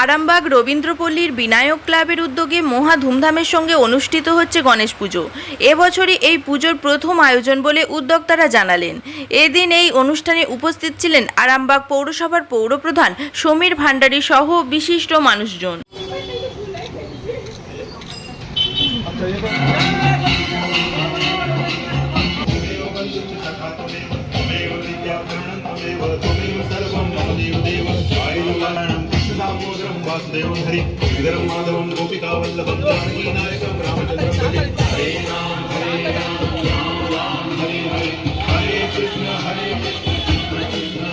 আরামবাগ রবীন্দ্রপল্লীর বিনায়ক ক্লাবের উদ্যোগে মহা ধুমধামের সঙ্গে অনুষ্ঠিত হচ্ছে গণেশ পুজো। এবছরই এই পুজোর প্রথম আয়োজন বলে উদ্যোক্তারা জানালেন। এদিন এই অনুষ্ঠানে উপস্থিত ছিলেন আরামবাগ পৌরসভার পৌরপ্রধান সমীর ভান্ডারী সহ বিশিষ্ট মানুষজন। वासुदेवं हरि श्रीधरं माधवं गोपिकावल्लभं जानकीनायकं रामचन्द्रं भजे हरे राम हरे राम राम राम हरे हरे हरे कृष्ण हरे कृष्ण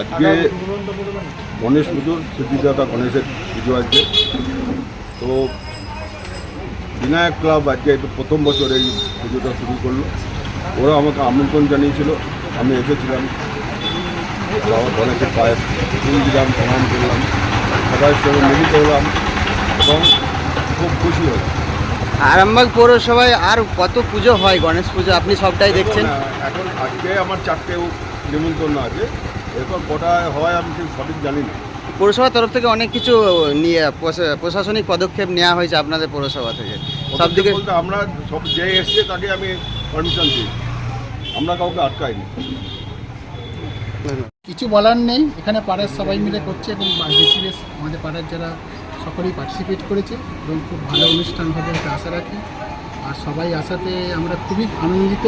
আজকে গণেশ পুজোর সিদ্ধিদাতা গণেশের পুজো আজকে। তো বিনায়ক ক্লাব আজকে প্রথম বছর এই পুজোটা শুরু করল। ওরা আমাকে আমন্ত্রণ জানিয়েছিল। আমি এসেছিলাম। গণেশের পায়ে ফুল দিলাম, প্রণাম করলাম। সবাই সঙ্গে মিলিত হলাম এবং খুব খুশি হলাম আরামবাগ পৌরসভায় আর কত পুজো হয় গণেশ পুজো? আপনি সবটাই দেখছেন? এখন, আজকে আমার চারটেও নিমন্ত্রণ আছে। এরপর কটা হয় আমি ঠিক সঠিক জানি না। পৌরসভার তরফ থেকে অনেক কিছু নিয়ে প্রশাসনিক পদক্ষেপ নেওয়া হয়েছে আপনাদের পৌরসভা থেকে। সব দিকে বলতে আমরা সব যে এসছে তাকে আমি পারমিশন দিই। আমরা কাউকে আটকাইনি। কিছু বলার নেই। এখানে পাড়ার সবাই মিলে করছে এবং বেশি বেশ আমাদের পাড়ার যারা সকলেই পার্টিসিপেট করেছে এবং খুব ভালো অনুষ্ঠান হবে এটা আশা রাখি। আর সবাই আসাতে আমরা খুবই আনন্দিত।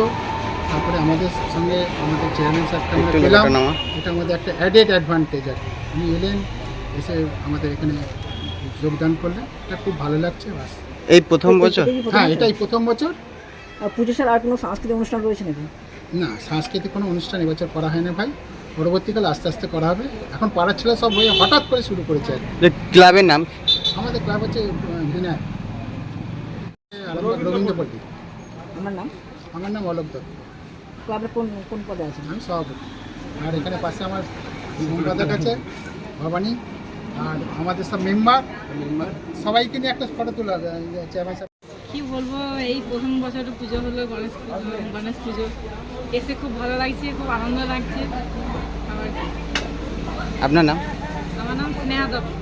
তারপরে আমাদের সঙ্গে আমাদের চেয়ারম্যান স্যারকে আমরা পেলাম। এটা আমাদের একটা অ্যাডেড অ্যাডভান্টেজ আর। উনি এলেন এসে আমাদের এখানে যোগদান করলেন। এটা খুব ভালো লাগছে বাস। এই প্রথম বছর? হ্যাঁ এটাই প্রথম বছর। আর পুজো ছাড়া আর কোনো সাংস্কৃতিক অনুষ্ঠান রয়েছে নাকি? না সাংস্কৃতিক কোনো অনুষ্ঠান এবছর করা হয় না ভাই। পরবর্তীকালে আস্তে আস্তে করা হবে। এখন পাড়ার ছেলে সব হয়ে হঠাৎ করে শুরু করেছে আর কি। ক্লাবের নাম? আমাদের ক্লাব হচ্ছে আহ, বিনায়ক আরামবাগ আমার নাম? আমার নাম অলোক দত্ত। ক্লাবের কোন কোন পদে আছেন? আমি সভাপতি। আর এখানে পাশে আমার সম্পাদক আছে ভবানী। আর আমাদের সব মেম্বার। সবাইকে নিয়ে একটা ফটো তোলা চেয়ারম্যান সাহেব। কি বলব এই প্রথম বছর পুজো হলো গণেশ পুজো- গণেশ পুজো। এসে খুব ভালো লাগছে খুব আনন্দ লাগছে। আপনার নাম? আমার নাম স্নেহা দত্ত।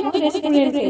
রেস্টুরেন্টে।